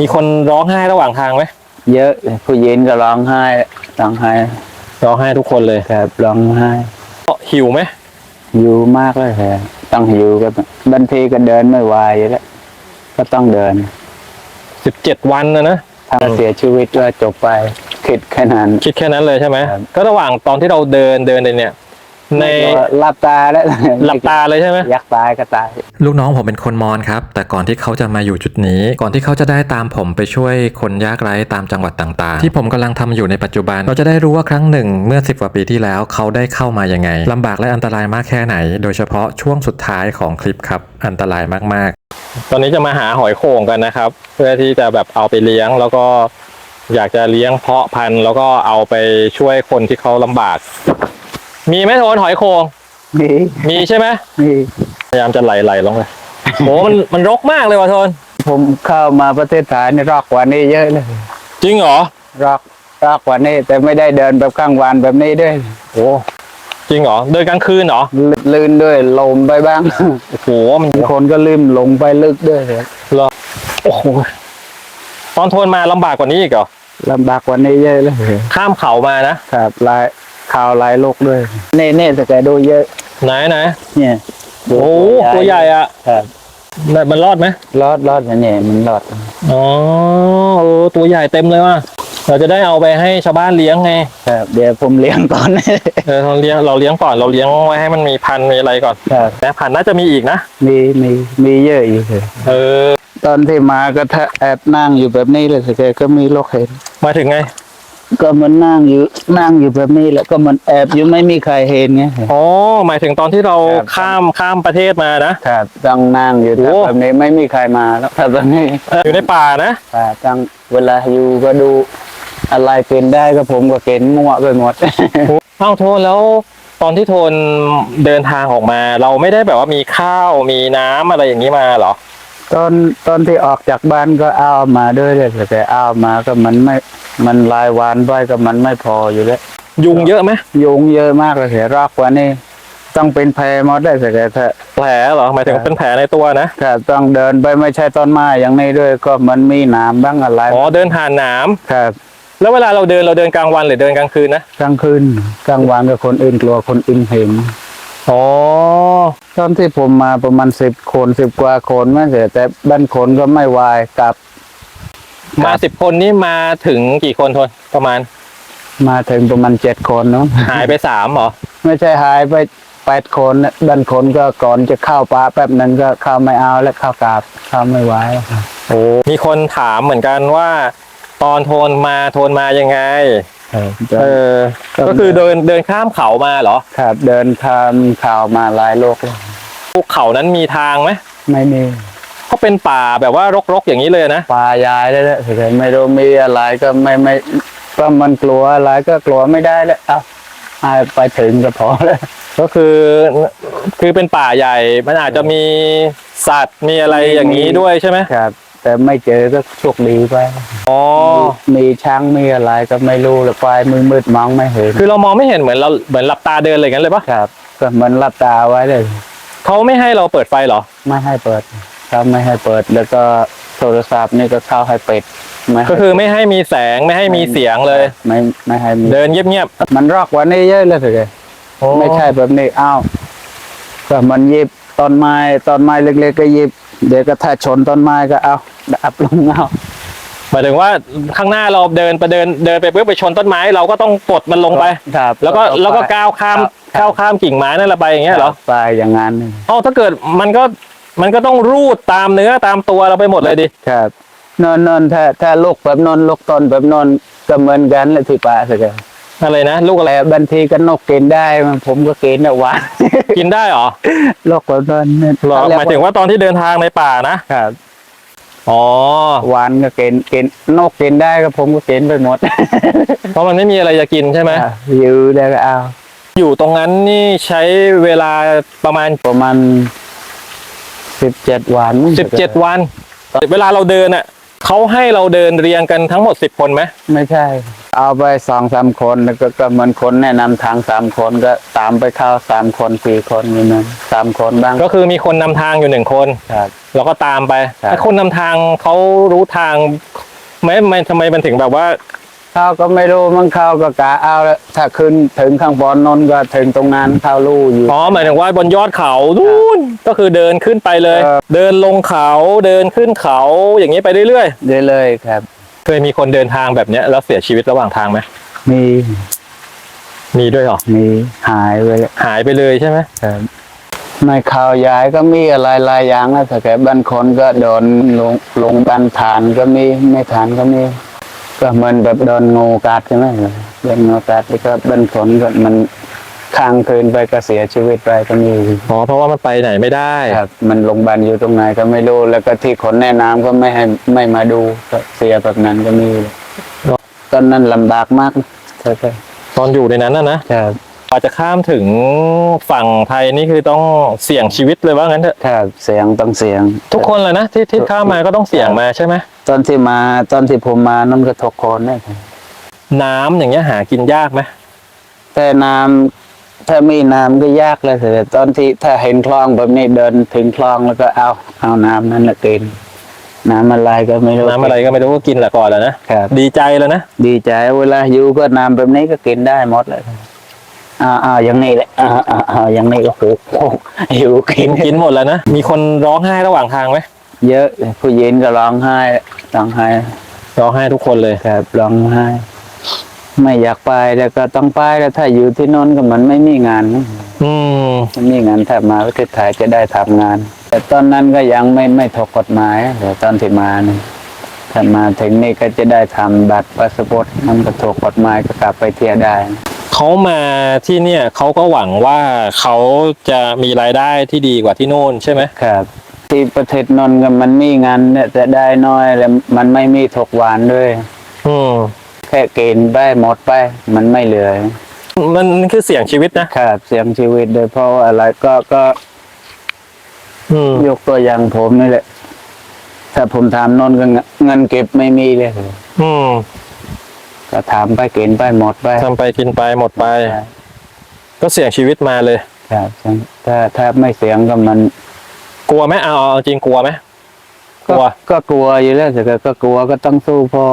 มีคนร้องไห้ระหว่างทางไหมเยอะผู้หญิงก็ร้องไห้ร้องไห้ร้องไห้ทุกคนเลยครับร้องไห้หิวไหมหิวมากเลยครับต้องหิวก็บางทีก็เดินไม่ไหวอยู่แล้วก็ต้องเดินสิบเจ็ดวันนะนะถ้าเสียชีวิตก็จบไปคิดแค่นั้น คิดแค่นั้นเลยใช่ไหมครับก็ระหว่างตอนที่เราเดินเดินเนี่ย ในก็หลับตาแล้วหลับตาเลยใช่ไหมอยากตายก็ตาย ลูกน้องผมเป็นคนมอญครับ แต่ก่อนที่เขาจะมาอยู่จุดนี้ ก่อนที่เขาจะได้ตามผมไปช่วยคนยากไร้ตามจังหวัดต่างๆ ที่ผมกำลังทำอยู่ในปัจจุบัน เราจะได้รู้ว่าครั้งหนึ่งเมื่อ 10 กว่าปีที่แล้วเขาได้เข้ามายังไงลำบากและอันตรายมากแค่ไหน โดยเฉพาะช่วงสุดท้ายของคลิปครับ อันตรายมากๆ ตอนนี้จะมาหาหอยโข่งกันนะครับ เพื่อที่จะแบบเอาไปเลี้ยงแล้วก็อยากจะเลี้ยงเพาะพันธุ์แล้วก็เอาไปช่วยคนที่เขาลำบาก มีไหมโทนหอยโข่งมีมีใช่ไหมมีพยายามจะไหลๆลงเลยโหมันมันรกมากเลยว่ะโทนผมเข้ามาประเทศไทยนี่รอกกว่านี้เยอะเลยจริงเหรอรอกรอกกว่านี้แต่ไม่ได้เดินแบบกลางวันแบบนี้ด้วยโอ้จริงเหรอเดินกลางคืนเหรอลลื่นด้วยลมไปบ้างโอ้โหมันบางคนก็ลืมลงไปลึกด้วยครับโอ้โหตอนโทนมาลำบากกว่านี้อีกเหรอลำบากกว่านี้เยอะเลยข้ามเขามานะครับลาย ข่าวลายโลกด้วยเน่เน่แต่แกดูเยอะ ไหนไหนเนี่ยโอ้โหตัวใหญ่อะครับมันรอดไหมรอดรอดนะเนี่ยมันรอดอ๋อเออตัวใหญ่เต็มเลยว่ะเราจะได้เอาไปให้ชาวบ้านเลี้ยงไงครับเดี๋ยวผมเลี้ยงก่อนเออเราเลี้ยงเราเลี้ยงก่อนเราเลี้ยงไว้ให้มันมีพันธุ์มีอะไรก่อนครับแต่พันธุ์น่าจะมีอีกนะมีมีมีเยอะอยู่เลยเออตอนที่มาก็ถ้าแอบนั่งอยู่แบบนี้เลยแต่แกก็มีโรคเห็นมาถึงไง ก็มันนั่งอยู่นั่งอยู่แบบนี้แล้วก็มันแอบอยู่ไม่มีใครเห็นไงอ๋อหมายถึงตอนที่เราครับ ข้ามข้ามประเทศมานะ ครับต้องนั่งอยู่โอ้ แบบนี้ไม่มีใครมาแล้วถ้าตอนนี้เอออยู่ในป่านะอ่าต้องเวลาอยู่ก็ดู อะไรกินได้ก็ผมก็กินมั่วไปหมด เอ้าโทนแล้วตอนที่โทนเดินทางออกมา เราไม่ได้แบบว่ามีข้าวมีน้ำอะไรอย่างนี้มาเหรอตอนตอนที่ออกจากบ้านก็เอามาด้วยเลยแต่เอามาก็มันไม่ มันรายวันไปก็มันไม่พออยู่แล้วยุงเยอะไหมยุงเยอะมากเลยเสียรอกกว่านี่ต้องเป็นแพรหมดได้แต่ถ้าแผลเหรอหมายถึงครับเป็นแผลในตัวนะถ้าต้องเดินไปไม่ใช่ต้นไม้อย่างนี้ด้วยก็มันมีหนามบ้างอะไรอ๋อเดินผ่านหนามครับแล้วเวลาเราเดินเราเดินกลางวันหรือเดินกลางคืนนะกลางคืนกลางวันก็คนอื่นกลัวคนอื่นเห็นอ๋อตอนที่ผมมาประมาณสิบคนสิบกว่าคนไม่เสียแต่บ้านคนก็ไม่วายกลับ มาสิบคนนี่มาถึงกี่คนโทนประมาณ มาถึงประมาณเจ็ดคนเนาะหายไปสามเหรอ ไม่ใช่หายไปแปดคนน่ะบ้านคนก็ก่อนจะเข้าป่าแป๊บนั้นก็เข้าไม่เอาแล้วเข้ากราบเข้าไม่ไหวแล้วครับโอ้มีคนถามเหมือนกันว่า ตอนโทนมาโทนมายังไงเออ ก็คือเดินเดินข้ามเขามาเหรอ ครับ เดินข้ามข่าวมาหลายโลกเลยภูเขานั้นมีทางไหมไม่มี เขาเป็นป่าแบบว่ารกๆอย่างนี้เลยนะป่ายายเลยแหละแต่ไม่รู้มีอะไรก็ไม่ไม่ก็มันกลัวอะไรก็กลัวไม่ได้แล้วเอาให้ไปถึงก็พอแล้วก็คือคือเป็นป่าใหญ่ มันอาจจะมีสัตว์มีอะไรอย่างนี้ด้วยใช่ไหมครับ แต่ไม่เจอก็โชคดีไปอ๋อมีช้างมีอะไรก็ไม่รู้เลยไฟมือมืดๆมองไม่เห็น คือเรามองไม่เห็นเหมือนเราเหมือนหลับตาเดินอะไรกันเลยปะครับก็เหมันหลับตาไว้เลยเขาไม่ให้เราเปิดไฟเหรอ ไม่ให้เปิด ครับไม่ให้เปิด แล้วก็โทรศัพท์นี่ก็เข้าให้ปิดไม่ให้ก็คือไม่ให้มีแสงไม่ให้มีเสียงเลย ไม่ไม่ให้มีเดินเงียบมันรอกกว่านี้เยอะเลยสิๆไม่ใช่แบบนี้อ้าวก็มันหยิบต้นไม้ต้นไม้เล็ก ๆ ก็หยิบ เดี๋ยวก็ถ้าชนต้นไม้ก็เอาดับลงเอาหมายถึงว่าข้างหน้าเราเดินไปเดินเดินไปปุ๊บไปชนต้นไม้ เราก็ต้องกดมันลงไป ครับแล้วก็แล้วก็ก้าวข้ามครับ ก้าวข้ามกิ่งไม้นั่นแหละไปอย่างเงี้ยเหรอ ไปอย่างนั้นอ๋อถ้าเกิดมันก็ มันก็ต้องรูดตามเนื้อตามตัวเราไปหมดเลยดิครับ นอนนอนถ้าถ้าลูกแบบนอนลูกต้นแบบนอนก็เหมือนกันเลยที่ป่าสิครับอะไรนะลูกอะไรแต่บางทีก็นกกินได้มันผมก็กินนะหวานกินได้เหรอลูกแบบนั้นเนี่ยเหรอหมายถึงว่าตอนที่เดินทางในป่านะครับ อ๋อหวานก็กินกินนกกินได้ก็ผมก็กินไปหมดเพราะมันไม่มีอะไรจะกินใช่ไหมอะอยู่ได้ก็เอาอยู่ตรงนั้นนี่ใช้เวลาประมาณประมาณ สิบเจ็ดวันสิบเจ็ดวัน เวลาเราเดินอะเขาให้เราเดินเรียงกันทั้งหมดสิบคนไหมไม่ใช่ เอาไปสองสามคนแล้วก็ก็เหมือนคนแนะนำทางสามคนก็ตามไปเข้าสามคนสี่คนนี่นะสามคนบ้างก็คือมีคนนำทางอยู่หนึ่งคนครับแล้วก็ตามไปครับไอ้คนนำทางเขารู้ทางไหมไม่ทำไมมันถึงแบบว่า เขาก็ไม่รู้มันเข้าก็กะเอาแล้วถ้าขึ้นถึงข้างบนนนก็ถึงตรงนั้นเข้าลู่อยู่ อ๋อหมายถึงว่าบนยอดเขานู่นก็คือเดินขึ้นไปเลยครับเดินลงเขาเดินขึ้นเขาอย่างนี้ไปเรื่อยเรื่อยๆครับ ๆ เคยมีคนเดินทางแบบเนี้ยแล้วเสียชีวิตระหว่างทางไหมมีมีด้วยเหรอมีหายไปเลยหายไปเลยใช่ไหมครับในข่าวย้ายก็มีอะไรหลายอย่างนะแต่แกบางคนก็โดนลงลงบันฐานก็มีไม่ฐานก็มี ก็เหมือนแบบโดนงูกัดใช่ไหมโดนงูกัดแล้วก็บางคนก็มันค้างคืนไปก็เสียชีวิตไปก็มีอ๋อเพราะว่ามันไปไหนไม่ได้ครับ มันลงบันอยู่ตรงไหนก็ไม่รู้ แล้วก็ที่คนแนะนำก็ไม่ให้ไม่มาดูก็เสียแบบนั้นก็มีตอนนั้นลำบากมากใช่ใช่ตอนอยู่ในนั้นนะนะครับกว่าจะข้ามถึงฝั่งไทยนี่คือต้องเสี่ยงชีวิตเลยว่างั้นเถอะครับเสียงต้องเสียง ทุกคนเลยนะที่ที่ข้ามมาก็ต้องเสี่ยงมาใช่ไหม ตอนที่มาตอนที่ผมมานั่นก็ทกคนเนี่ยน้ำอย่างเงี้ยหากินยากไหมแต่น้ำถ้ามีน้ำก็ยากเลยแต่ตอนที่ถ้าเห็นคลองแบบนี้เดินถึงคลองแล้วก็เอาเอาน้ำนั้นละกินน้ำอะไรก็ไม่รู้น้ำอะไรก็ไม่รู้ก็กินแหละก่อนแหล้วนะครับ ดีใจแล้วนะดีใจเวลาอยู่ก็น้ำแบบนี้ก็กินได้หมดเลยอ่าอ่าอย่างนี้แหละอ่าอ่าอ่าอย่างนี้ก็โอ้โหหิวกิกินนกินหมดแล้วนะมีคนร้องไห้ระหว่างทางไหม เยอะผู้หญิงก็ร้องไห้ร้องไห้ร้องไห้ทุกคนเลยครับร้องไห้ ไม่อยากไปแต่ก็ต้องไปแล้วถ้าอยู่ที่โนนก็มันไม่มีงานนะอืมไม่มีงานถ้ามาประเทศไทยจะได้ทำงาน แต่ตอนนั้นก็ยังไม่ไม่ถูกกฎหมายแต่ตอนที่มาเนี่ยถ้ามาถึงนี่ก็จะได้ทำบัตรพาสปอร์ตมันก็ถูกกฎหมายก็กลับไปเที่ยวได้เขามาที่เนี่ยเขาก็หวังว่าเขาจะมีรายได้ที่ดีกว่าที่โน่นใช่ไหมครับ ที่ประเทศนนท์ก็มันมีงานเนี่ยแต่ได้น้อยแล้วมันไม่มีถกหวานด้วยอืมแค่กินไปหมดไป มันไม่เหลือมันมันคือเสี่ยงชีวิตนะครับเสียงชีวิตโดยเพราะว่าอะไรก็ก็อืมยกตัวอย่างผมนี่แหละ ถ้าผมถามนนท์ก็เงินเงินเก็บไม่มีเลย อืมก็ถามไปกินไปหมดไปทำไปกินไปหมดไป ก็เสี่ยงชีวิตมาเลย ครับถ้าถ้าไม่เสียงก็มัน กลัวไหมเอาเอาจริงกลัวไหมกก็ลัว ก็กลัวอยู่แล้วแต่ก็ก็กลัวก็ต้องสู้เพราะ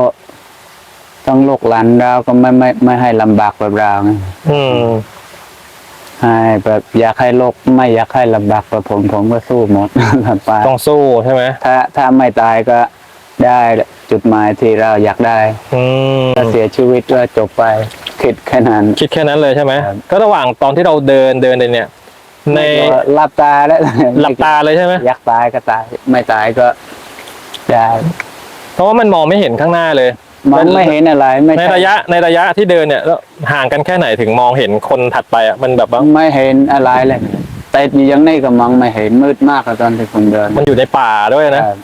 ต้องลูกหลานเราก็ไม่ไม่ไม่ให้ลำบากแบบเราไงอืมให้แบบอยากให้โลกไม่อยากให้ลำบากแบบผมผมก็สู้หมดไปต้องสู้ใช่ไหมถ้าถ้าไม่ตายก็ได้จุดหมายที่เราอยากได้อืมถ้าเสียชีวิตก็จบไปคิดแค่นั้น คิดแค่นั้นเลยใช่ไหมครับ ก็ระหว่างตอนที่เราเดินเดินเดินเนี่ย ในก็หลับตาแล้วหลับตาเลยใช่ไหมอยากตายก็ตาย ไม่ตายก็ได้เพราะว่ามันมองไม่เห็นข้างหน้าเลย มันไม่เห็นอะไรไม่ในใช่ระยะในระยะที่เดินเนี่ยแล้วห่างกันแค่ไหนถึงมองเห็นคนถัดไปอะมันแบบว่าไม่เห็นอะไรเลยแต่อยู่ยังนี่ก็มองไม่เห็นมืดมากอะตอนที่ผมเดิน มันอยู่ในป่าด้วยนะครับ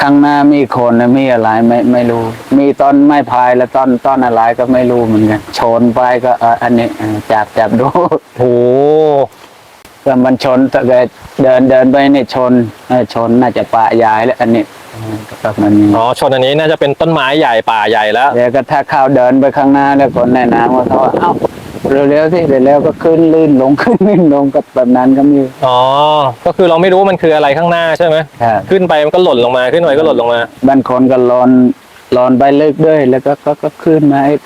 ข้างหน้ามีคนนะมีอะไรไม่ไม่รู้ มีต้นไม้พายและต้นต้นอะไรก็ไม่รู้เหมือนกันชนไปก็เอออันนี้เออจับจับดูโอ้ ก็มันชนแต่ก็เดินเดินไปนี่ชนเออชนน่าจะปะยายแล้วอันนี้เออก็มันมีอ๋อชนอันนี้น่าจะเป็นต้นไม้ใหญ่ป่าใหญ่แล้วเดี๋ยวก็ถ้าเข้าเดินไปข้างหน้าแล้วคนแนะนำว่าเขาว่าเอ้าเร็วๆที่เร็วๆก็ขึ้นลื่นลงขึ้นลื่นลงกับแบบนั้นก็มีอ๋อก็คือเราไม่รู้ว่ามันคืออะไรข้างหน้าใช่ไหมครับขึ้นไปมันก็หล่นลงมาขึ้นไปก็หล่นลงมาบางคนก็ลอนลอนไปลึกด้วยแล้วก็ก็ก็ขึ้นมาอีก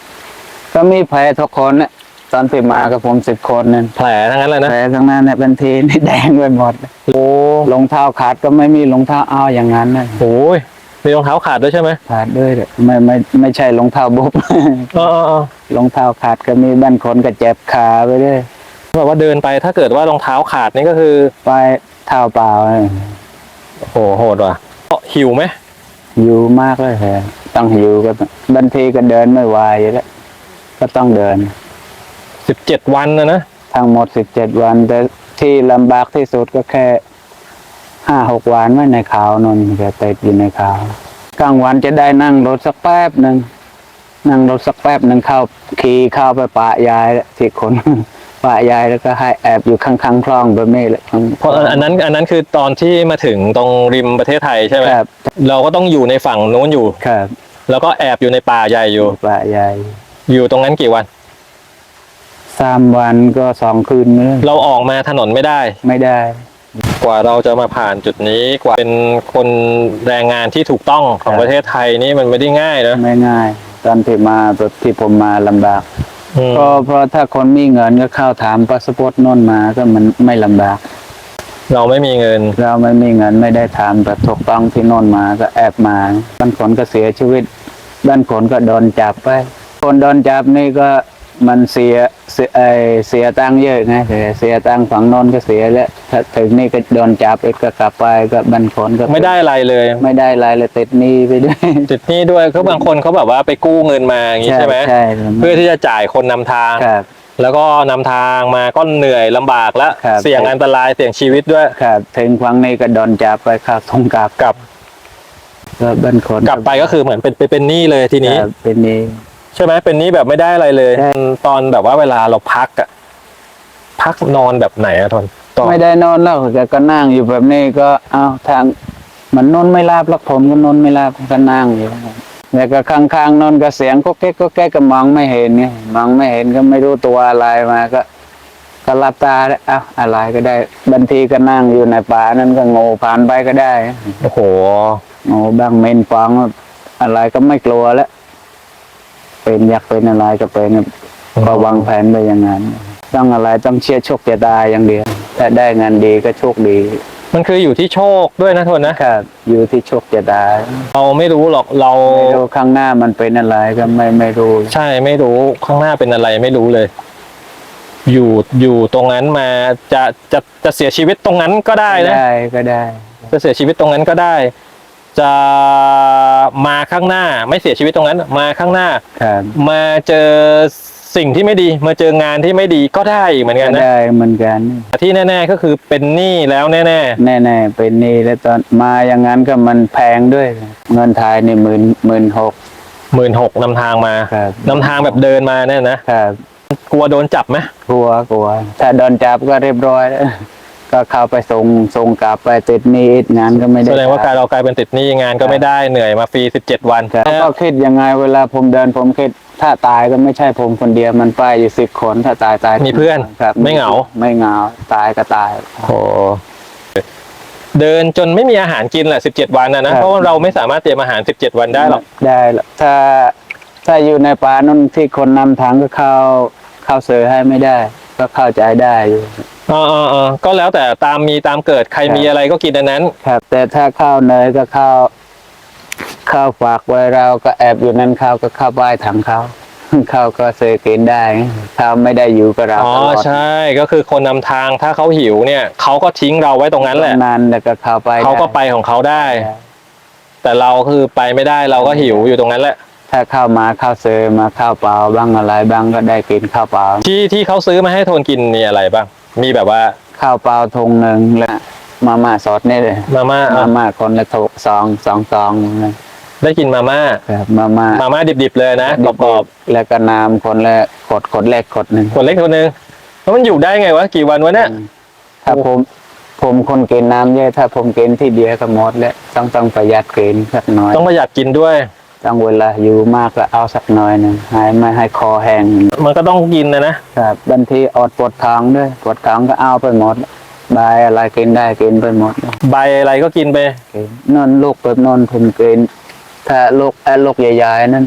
ก็มีแผลทุกคนน่ะ ตอนที่มากับผมสิบคนนั่นแผลทั้งนั้นเลยนะแผลทั้งนั้นเนี่ยเป็นทีนี่แดงไปหมดโอ้รองเท้าขาดก็ไม่มีรองเท้าเอาอย่างนั้นนะโหยมีรองเท้าขาดด้วยใช่ไหมขาดด้วยเลยไม่ไม่ไม่ใช่รองเท้าบุบเออเออเออรองเท้าขาดก็มีบางคนก็เจ็บขาไปด้วยแบบว่าเดินไปถ้าเกิดว่ารองเท้าขาดนี่ก็คือไปเท้าเปล่าเลยโอ้โหโหดว่ะหิวไหมหิวมากเลยแฮะต้องหิวก็บางทีก็เดินไม่ไหวอยู่แล้วก็ต้องเดิน สิบเจ็ดวันนะนะทั้งหมดสิบเจ็ดวัน แต่ที่ลำบากที่สุดก็แค่ห้าหกวันไว้ในขาวนนแกติดอยู่ในขาวกลางวันจะได้นั่งรถสักแป๊บหนึ่งนั่งรถสักแป๊บหนึ่งเข้าขี่เข้าไปป่ายายที่คนป่ายายแล้วก็ให้แอบอยู่ข้างๆคลองแบบนี้แหละเพราะอันนั้นอันนั้นคือตอนที่มาถึงตรงริมประเทศไทยใช่ไหมครับเราก็ต้องอยู่ในฝั่งนู้นอยู่ครับ แล้วก็แอบอยู่ในป่าใหญ่อยู่ป่าใหญ่อยู่ตรงนั้นกี่วัน สามวันก็สองคืนเลยเราออกมาถนนไม่ได้ ไม่ได้ กว่าเราจะมาผ่านจุดนี้กว่าเป็นคนแรงงานที่ถูกต้องของครับประเทศไทยนี่มันไม่ได้ง่ายนะไม่ง่าย ตอนที่มาตอนที่ผมมาลำบากอืมก็เพราะถ้าคนมีเงินก็เข้าถามพาสปอร์ตโน่นมาก็มันไม่ลำบาก เราไม่มีเงิน เราไม่มีเงินไม่ได้ถามแต่ถูกต้องที่โน่นมาก็แอบมาบางคนก็เสียชีวิตบางคนก็โดนจับไป คนโดนจับนี่ก็ มันเสียเสียเอ่อเสียตังค์เยอะไงเสียเสียตังค์ฝั่งโน้นก็เสียแล้วถ้าถึงนี่ก็โดนจับอีกก็กลับไปก็บางคนก็ไม่ได้อะไรเลย ไม่ได้อะไรเลยติดหนี้ไปด้วยจุดนี้ด้วยก็บางคนเขาแบบว่าไปกู้เงินมาอย่างนี้ใช่ไหมใช่เพื่อที่จะจ่ายคนนำทางครับแล้วก็นำทางมาก็เหนื่อยลำบากแล้วครับเสี่ยงอันตรายเสี่ยงชีวิตด้วยครับถึงครั้งนี้ก็โดนจับไปเข้าทงกลับกลับก็บางคนกลับไปก็คือเหมือนเป็นเป็นเป็นหนี้เลยทีนี้ครับเป็นหนี้ ใช่ไหมเป็นหนี้แบบไม่ได้อะไรเลยใช่ตอนแบบว่าเวลาเราพักอะพักนอนแบบไหนอะทนตอนไม่ได้นอนแล้วแต่ก็นั่งอยู่แบบนี้ก็เอาทาง มันนอนไม่ราบแล้วผมก็นอนไม่ราบก็นั่งอยู่แล้วก็ข้างๆนอนก็เสียงก็แก๊กก็แก๊กก็มองไม่เห็นไงมองไม่เห็นก็ไม่รู้ตัวอะไรมาก็ก็หลับตาแล้วเอ้าอะไรก็ได้บางทีก็นั่งอยู่ในป่านั้นก็โง่ผ่านไปก็ได้ โอ้โหโง่บ้างเมนฟองอะไรก็ไม่กลัวแล้ว เป็นอยากเป็นอะไรก็เป็นก็วางแผนไปอย่างนั้นต้องอะไรต้องเชื่อโชคชะตาอย่างเดียวถ้าได้งานดีก็โชคดี มันคืออยู่ที่โชคด้วยนะทนนะครับอยู่ที่โชคชะตาเราไม่รู้หรอกเราไม่รู้ข้างหน้ามันเป็นอะไรก็ไม่ไม่รู้ ใช่ไม่รู้ข้างหน้าเป็นอะไรไม่รู้เลย อยู่อยู่ตรงนั้นมาจะจะจะเสียชีวิตตรงนั้นก็ได้นะได้ก็ได้ จะเสียชีวิตตรงนั้นก็ได้ จะมาข้างหน้าไม่เสียชีวิตตรงนั้น มาข้างหน้า ครับมาเจอสิ่งที่ไม่ดี มาเจองานที่ไม่ดีก็ได้อีกเหมือนก็กันนะได้เหมือนกันที่แน่ ๆ ก็คือเป็นหนี้แล้วแน่ แน่ๆเป็นหนี่แล้วตอนมาอย่างนั้นก็มันแพงด้วย เงินไทยนี่หมื่นหมื่นหกๆหมื่นหกนำทางมาครับนำทางแบบเดินมาเนี่ยนะครับกลัวโดนจับไหมกลัวกลัว ถ้าโดนจับก็เรียบร้อยแล้ว ก็เข้าไปส่งส่งกลับไปติดหนี้อีกงานก็ไม่ได้แสดงว่าการเรากลายเป็นติดหนี้งานก็ไม่ได้เหนื่อยมาฟรีสิบเจ็ดวันครับก็คิดยังไงเวลาผมเดินผมคิดถ้าตายก็ไม่ใช่ผมคนเดียวมันป้ายอยู่สิบคนถ้าตายตายมีเพื่อนครับไม่เหงา ไม่เหงาตายก็ตายโอ้เดินจนไม่มีอาหารกินแหละสิบเจ็ดวันนะนะครับเพราะว่าเราไม่สามารถเตรียมอาหารสิบเจ็ดวันได้หรอกได้หรอกถ้าถ้าอยู่ในป่านั่นที่คนนำทางก็เข้าเข้าเสือให้ไม่ได้ ก็เข้าใจได้อยู่ อ๋ออ๋ออ๋อก็แล้วแต่ตามมีตามเกิดใครครับมีอะไรก็กินอันนั้น ครับ แต่ถ้าข้าวเนยก็ข้าวข้าวฝากไว้เราก็แอบอยู่นั่นข้าวก็ข้าวบ้ายถังเขาข้าวก็ซื้อกินได้ข้าวไม่ได้อยู่กับเราอ๋อตลอดใช่ก็คือคนนำทางถ้าเขาหิวเนี่ยเขาก็ทิ้งเราไว้ตรงนั้นแหละ นานแล้วก็เข้าไปเขาก็ด้ไปของเขาได้แต่เราคือไปไม่ได้เราก็หิวอยู่ตรงนั้นแหละ ถ้าเข้ามาข้าวเซอร์มาข้าวเปล่าบ้างอะไรบ้างก็ได้กินข้าวเปล่าที่ที่เขาซื้อมาให้โทนกินมีอะไรบ้าง มีแบบว่า ข้าวเปล่าทงหนึ่งแล้วมาม่าซอสนี่เลยมาม่ามาอะม่าคนละถกซองสองซองเลยได้กินมาม่าครับมาม่ามาม่าดิบๆเลยนะกรอบแล้วก็น้ำคนละขดขดแรกขดหนึ่งๆคนเล็กคนนึงแล้วมันอยู่ได้ไงวะกี่วันวะเนี่ยถ้าผมผมคนกินน้ำเยอะถ้าผมกินที่เดียวก็หมดแล้วต้องต้องประหยัดกินสักหน่อย ต้องประหยัดกินด้วย ต้องเวลาอยู่มากก็เอาสักหน่อยหนึ่งให้ไม่ให้คอแห้งมันก็ต้องกินนะนะครับบางทีอดปวดท้องด้วยปวดท้องก็เอาไปหมดใบอะไรกินได้กินไปหมดใบอะไรก็กินไปกินนอนลูกแบบนอนผมกินถ้าลูกไอ้ลูกใหญ่ๆนั่น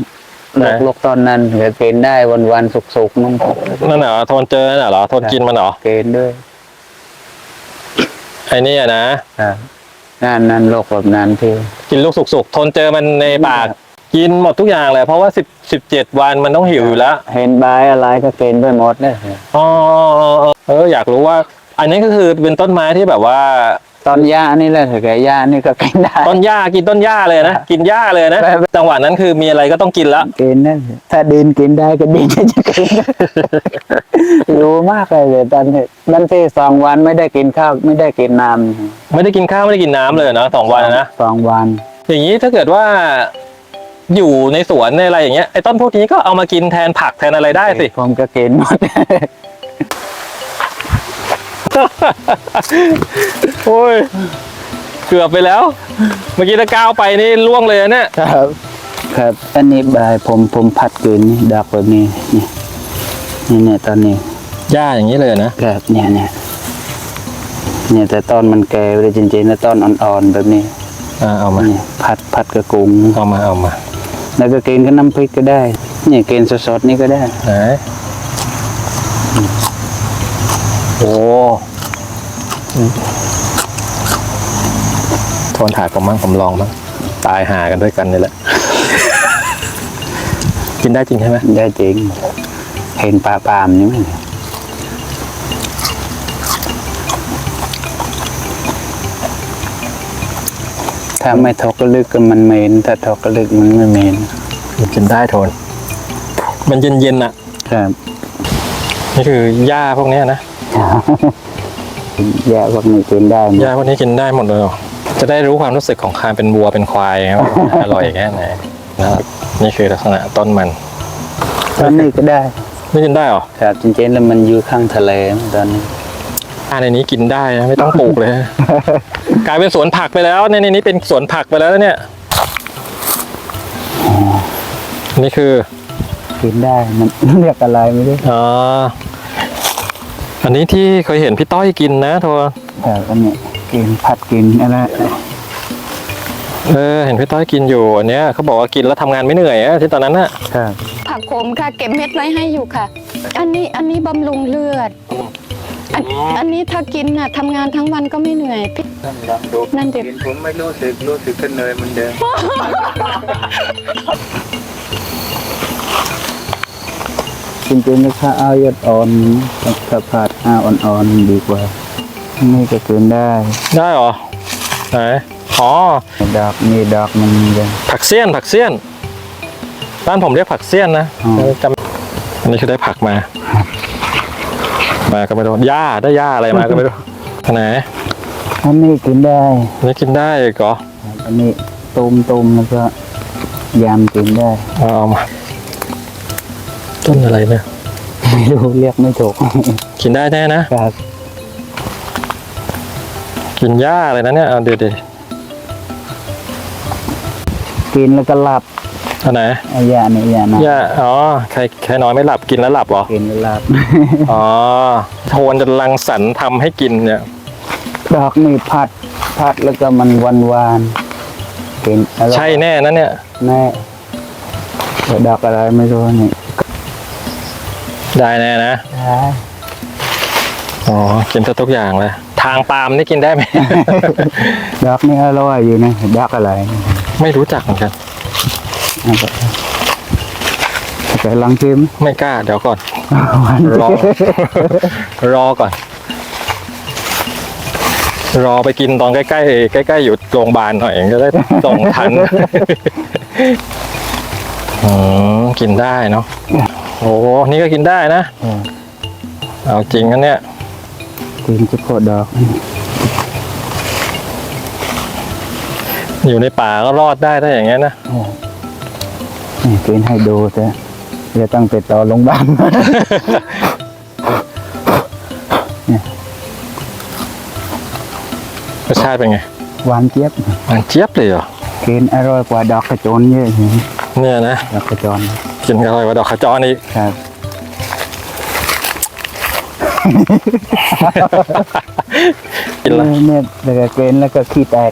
ลูกลูกต้นนั้นก็กินได้วันวันๆสุกๆนั่นนั่นเหรอทนเจอนั่นเหรอทนกินมันเหรอกินด้วยไอ้นี่อะนะครับนั่นนั่นโรคแบบนั้นที่กินลูกสุกๆทนเจอมันในปาก กินหมดทุกอย่างเลยเพราะว่าสิบสิบเจ็ดวันมันต้องหิวอยู่แล้วเห็นใบอะไรก็กินไปหมดเลยอ๋อเอออยากรู้ว่า อันนี้ก็คือเป็นต้นไม้ที่แบบว่า ตอนย่านี่แหละถือแกย่านี่ก็กินได้ต้นหญ้ากินต้นหญ้าเลยนะกินหญ้าเลยนะจังหวะนั้นคือมีอะไรก็ต้องกินแล้วกินนั่นถ้าดินกินได้ก็ดินจะกินรู้มากเลยตอนนี้นั่นที่สองวันไม่ได้กินข้าวไม่ได้กินน้ไม่ได้กินข้าวไม่ได้กินน้ำเลยนะสองำวันอะนะสองวัน อย่างนี้ถ้าเกิดว่า อยู่ในสวนในอะไรอย่างเงี้ยไอ้ต้นพวกนี้ก็เอามากินแทนผักแทนอะไรได้สิผมก็กินหมด โอ้ยเกือบไปแล้ว เมื่อกี้ถ้าก้าวไปนี่ล่วงเลยนะเนี่ยครับ ครับ อันนี้บายผมผมผัดกินนี่ดอกแบบนี้นี่นี่เนี่ยตอนนี้หญ้าอย่างนี้เลยนะครับเนี่ยเนี่ยเนี่ยแต่ตอนมันแก่เลยจริงๆนะตอนอ่อนๆแบบนี้ อ่าเอามาเนี่ยผัดผัดกระกุ้งเอามาเอามา แล้วก็กินกับน้ำพริกก็ได้เนี่ยกินสดๆนี่ก็ได้ ไหนโอ้โทนถ่ายผมมั่งผมลองบ้างตายหากันด้วยกันนี่แหละ กินได้จริงใช่ไหมได้จริง เห็นปลาปามนี่ไหม ถ้าไม่ทกลึกก็มันเหม็นถ้าทกลึกมันไม่เหม็นกินได้โทน มันเย็นๆอะ ครับนี่คือหญ้าพวกเนี้ยนะแย่พวกนี้กินได้หมดหญ้าพวกนี้กินได้หมดเลยเหรอจะได้รู้ความรู้สึกของการเป็นวัวเป็นควายครับอร่อยแค่ไหนนะครับนี่คือลักษณะต้นมันตอนนี้ก็ได้ไม่กินได้เหรอครับจริงๆแล้วมันอยู่ข้างทะเลตอนนี้อ่าในนี้กินได้นะไม่ต้องปลูกเลย กลายเป็นสวนผักไปแล้วในในนี้เป็นสวนผักไปแล้วนะเนี่ยนี่คือกินได้มันเรียกอะไรไม่รู้อ๋ออันนี้ที่เคยเห็นพี่ต้อยกินนะโทรครับอันนี้กินผัดกินอะไรเออเห็นพี่ต้อยกินอยู่อันเนี้ยเขาบอกว่ากินแล้วทำงานไม่เหนื่อยอะที่ตอนนั้นน่ะครับผักโขมค่ะเก็บเม็ดไว้ให้อยู่ค่ะ อันนี้อันนี้บำรุงเลือด อันอันนี้ถ้ากินน่ะทำงานทั้งวันก็ไม่เหนื่อยพี่นั่นเด็กกินผมไม่รู้สึกรู้สึกขึ้นเลยมันเดิมจริงๆแล้วถ้าเอายอดอ่อนถ้าผัดเอาอ่อนๆดีกว่า นี่ก็กินได้ได้เหรอไหนอ๋อดอกมีดอกมันยังผักเสี้ยนผักเสี้ยนบ้านผมเรียกผักเสี้ยนนะอ๋อเออจำอันนี้คือได้ผักมา มาก็ไม่รู้หญ้าได้หญ้าอะไรมาก็ไม่รู้อันไหนอันนี้กินได้อันนี้กินได้อีกเหรออันนี้ต้มต้มแล้วก็ยำกินได้ เอาเอามาต้นอะไรเนี่ย ไม่รู้เรียกไม่ถูก กินได้แน่นะ ครับกินหญ้าอะไรนะเนี่ยเอาเดี๋ยวเดี๋ยวกินแล้วก็หลับ อันไหนไอ้ยาเนี่ยยานะหญ้าอ๋อใครใครนอนไม่หลับกินแล้วหลับเหรอ กินแล้วหลับ อ๋อโทนจะรังสรรค์ทำให้กินเนี่ย ดอกนี่ผัดผัดแล้วก็มันหวานหวานๆกินอร่อยใช่แน่นะเนี่ย แน่แต่ดอกอะไรไม่รู้นี่ได้แน่นะ ได้อ๋อ กินทุกอย่างเลย ทางปาล์มนี่กินได้ไหม ดอกนี่อร่อยอยู่นะดอกอะไรนี่ไม่รู้จักเหมือนกันเอาไป แต่ลองชิมไม่กล้า เดี๋ยวก่อนหวานรอ รอก่อน รอไปกินตอนใกล้ๆใกล้ๆอยู่โรงพยาบาลหน่อยจะได้ส่งทันอืมกินได้เนาะโอ้นี่ก็กินได้นะเอาจริงนะเนี่ยกินเฉพาะดอก อยู่ในป่าก็รอดได้ถ้าอย่างเงี้ยนะ นี่กินให้ดูแต่จะต้องไปต่อโรงพยาบาลรสชาติเป็นไง หวานเจี๊ยบมันเจี๊ยบเลยเหรอกินอร่อยกว่าดอกกระโจนเยอะอยู่เนี่ยนะ ดอกกระโจนกินอร่อยกว่าดอกขจรอีกครับ กินละเนี่ยแต่ก็กินแล้วก็ขี้แตก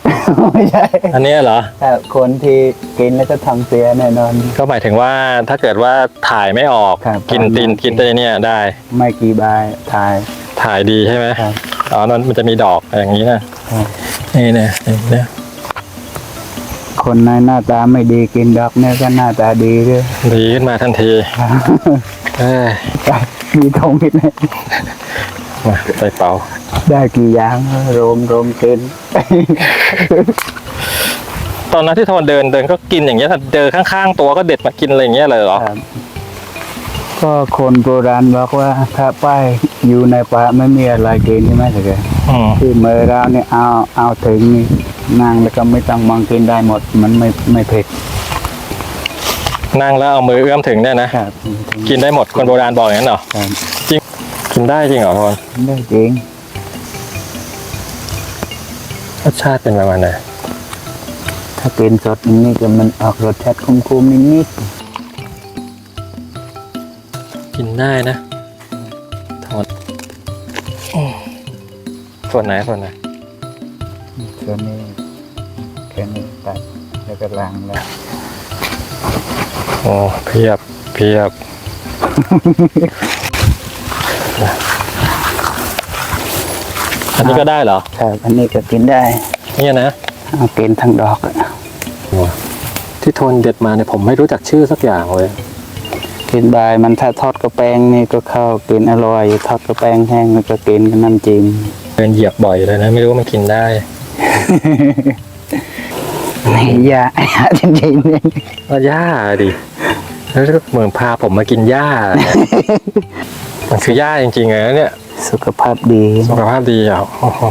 ไม่ใช่อันเนี้ยเหรอถ้าคนที่กินแล้วก็ทำเสียแน่นอน ก็หมายถึงว่าถ้าเกิดว่าถ่ายไม่ออก ครับ กินตีนกินแต่เนี่ยได้ ไม่กี่บายทาย ถ่ายดีใช่ไหมครับอ๋อนั่นมันจะมีดอกอย่างนี้นะครับ นี่เนี่ยนี่เนี่ย คนในหน้าตาไม่ดีกินดอกเนี่ยก็หน้าตาดีด้วย ดีขึ้นมาทันที เอ้ยมีทงนิดนึงมาใส่เป๋าได้กี่อย่างโรมโรมกิน ตอนนั้นที่โทนเดินเดินก็กินอย่างเงี้ยถ้าเจอข้างๆ ตัวก็เด็ดมากินอะไรอย่างเงี้ยเลยเหรอ ครับก็คนโบราณบอกว่า ถ้าไปอยู่ในป่าไม่มีอะไรกินใช่ไหมสิแกอืมที่มือเราเนี่ยเอาเอาถึงนี่นั่งแล้วก็ไม่ต้องมองกินได้หมด มันไม่ไม่เผ็ด นั่งแล้วเอามือเอื้อมถึงเนี่ยนะ ครับกินได้หมดคนโบราณบอกอย่างนั้นเหรอครับกินได้จริงเหรอโทนได้จริงรสชาติเป็นประมาณไหนถถ้าเป็นสดอย่างนี้ก็มันออกรสชาติคุ้มๆนิดกินได้นะถอนส่วนไหนส่วนไหนๆส่วนนี้แค่นี้ตัดแล้วก็ล้างแล้ว โอ้เพียบเพียบ อันนี้ก็ได้เหรอ ครับอันนี้ก็กินได้เนี่ยนะเอากินทั้งดอกอะที่โทนเด็ดมาเนี่ยผมไม่รู้จักชื่อสักอย่างเลย กินบายมันถ้าทอดกระแปงนี่ก็เข้ากินอร่อยทอดกระแปงแห้งแล้วก็กินกับน้ำจิ้ม เดินเหยียบบ่อยเลยนะ ไม่รู้ว่ามันกินได้ นี่ยาจริงๆเลยก็หญ้าดิแล้วเหมือนพาผมมากินหญ้าเนี่ยมันคือหญ้าจริงๆเลยนะเนี่ยสุขภาพดี สุขภาพดีอะโอ้โห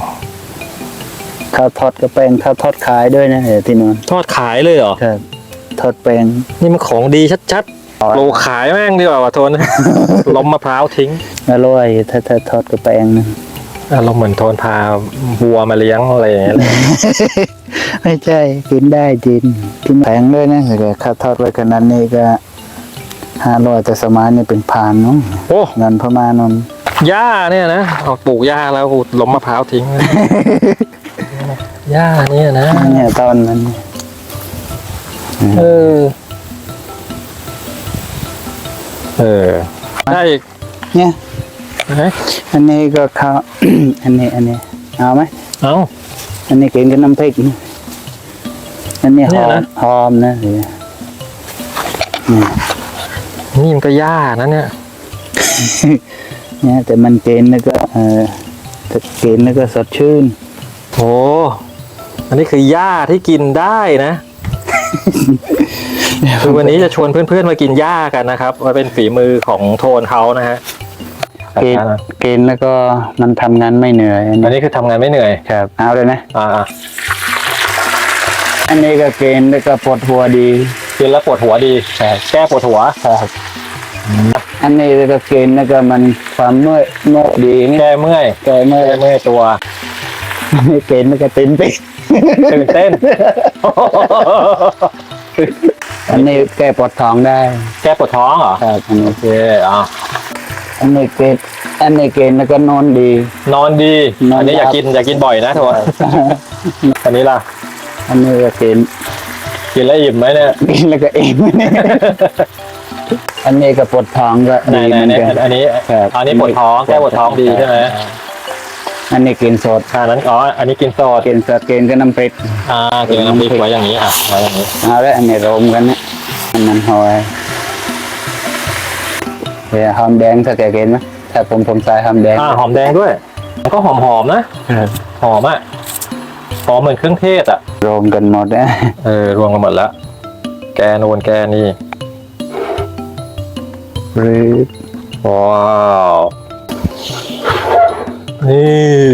ข้าวทอดกระแปงข้าวทอดขายด้วยนะเดี๋ยวที่นอนทอดขายเลยเหรอ ครับทอดแปงนี่มันของดีชัดๆโลขายแม่งดีกว่าว่ะโทน ล้มมะพร้าวทิ้งอร่อยถ้าถ้าทอดกระแปงนะอารมณ์เหมือนโทนพาวัวมาเลี้ยงอะไรอย่างเงี้ยเลย ไม่ใช่กินได้จริงกินแพงด้วยนะแต่ข้าวทอดไว้ขนาดนี้ก็ห้าร้อยแต่สมัยนี่เป็นพันเนาะโอ้เงินประมาณนั้นหญ้าเนี่ยนะเอาปลูกหญ้าแล้วล้มมะพร้าวทิ้งหญ้าเนี่ยนะเนี่ยตอนมันเออเออได้อีกเนี่ยเฮ้ยอันนี้ก็ข้าวอันนี้อันนี้เอาไหมเอ้า อันนี้กินกับน้ำพริกนะอันนี้หเนี่อยมนะ หอมนะเดี๋ยวนี่มันก็หญ้านะเนี่ย เนี่ยแต่มันกินแล้วก็เออแต่กินแล้วก็สดชื่น โอ้อันนี้คือหญ้าที่กินได้นะ คือวันนี้จะชวนเพื่อนๆมากินหญ้ากันนะครับว่าเป็นฝีมือของโทนเขานะฮะ กินกินแล้วก็มันทำงานไม่เหนื่อยอันอันนี้นี้คือทำงานไม่เหนื่อย ครับเอาเลยนะ อ่าอันนี้ก็กินแล้วก็ปวดหัวดีกินแล้วปวดหัวดี แก้ปวดหัวครับอันนี้ก็กินแล้วก็มันความเมื่อยเมื่อยดีนี่แก้เมื่อยแกเมื่อยแก้เมื่อยตัวกินแล้วก็ตินปิดตื่นเต้น อันนี้แก้ปวดท้องได้แก้ปวดท้องเหรอ ครับอันนี้โอเค อะ อันนี้กินอันนี้กินแล้วก็นอนดี นอนดี นอนอันนี้อย่าหลับ กินอย่ากินบ่อยนะโทนอันนี้ล่ะ อันนี้ก็กินกินแล้วอิ่มไหมเนี่ยกินแล้วก็เองอันนี้ก็ปวดท้องก็ไหนดีไหนเหมือนไหนกัน อันนี้ครับอันนี้ปวดท้องแก้ปวดท้องดีใช่ไหมอันนี้กินสดอ่านั้นอ๋ออันนี้กินสดกินสดกินก็น้ำพริกอ่ากินน้ำพริกไว้อย่างนี้อะไว้อย่างนี้เอาละอันนี้รวมกันนะอันนั้นหอย เดี๋ยวหอมแดงถ้าแกกินไหมถ้าผมผมใส่หอมแดงอ่าหอมแดงด้วยมันก็หอมหอมๆนะหอมอะหอมเหมือนเครื่องเทศอะรวมกันหมดนะเออรวมกันหมดแล้วแกโนนแกนี่หรือว้าวนี่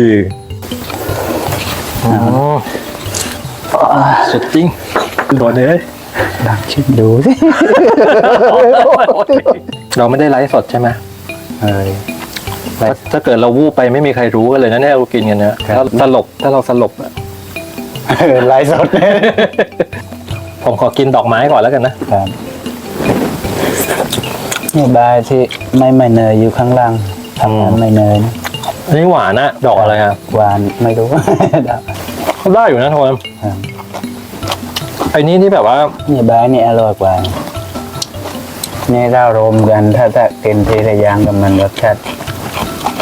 อ๋อสุดจริงโดนเลยลองชิมดูสิ เราไม่ได้ไลฟ์สดใช่ไหมเอ้ยถ้าถ้าเกิดเราวูบไปไม่มีใครรู้กันเลยนะเนี่ยเรากินกันเนี่ยถ้าสลบถ้าเราสลบอะไลฟ์สดผมขอกินดอกไม้ก่อนแล้วกันนะครับนี่บายที่ไม่ไม่เนยอยู่ข้างล่างทำงานไม่เนยนะอันนี้หวานนะดอกอะไรครับหวานไม่รู้ได้อยู่นะโทนครับไอ้นี้ที่แบบว่านี่บายนี่อร่อยกว่า นี่เรารวมกันถ้าถ้ากินทีละอย่างกับมันรสชาติ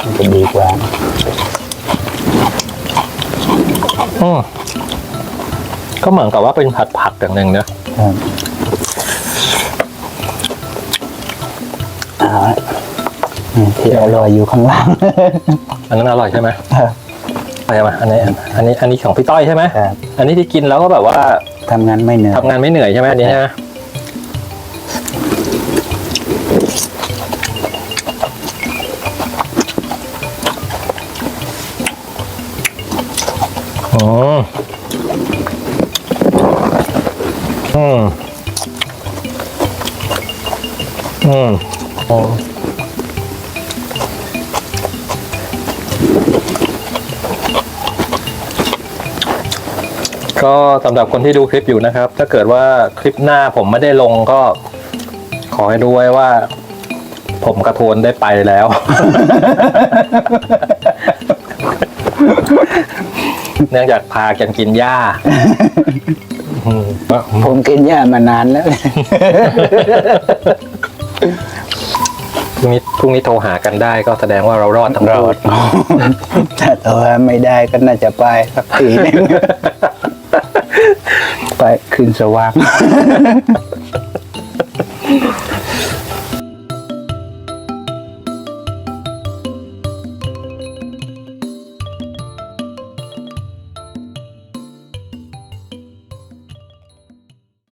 มันจะดีกว่าอืมก็เหมือนกับว่าเป็นผัดผักอย่างหนึ่งนะ ครับเอาละนี่ที่อร่อยอยู่ข้างล่าง อันนั้นอร่อยใช่ไหมครับไปมาอันนี้อันนี้อันนี้ของพี่ต้อยใช่ไหมครับ อันนี้ที่กินแล้วก็แบบว่าทำงานไม่เหนื่อย ทำงานไม่เหนื่อยใช่ไหมอันนี้ใช่ไหม อืมอืมอืมอืมก็สำหรับคนที่ดูคลิปอยู่นะครับ ถ้าเกิดว่าคลิปหน้าผมไม่ได้ลงก็ ขอให้ดูไว้ว่า ผมกระโทนได้ไปแล้ว เนื่องจากพากันกินหญ้าอืมผมกินหญ้ามานานแล้ว พรุ่งนี้พรุ่งนี้โทรหากันได้ก็แสดงว่าเรารอดทั้งรคู่อด ถ้าตัวไม่ได้ก็น่าจะไปสักทีหนึง ไปขึ้นสว่าง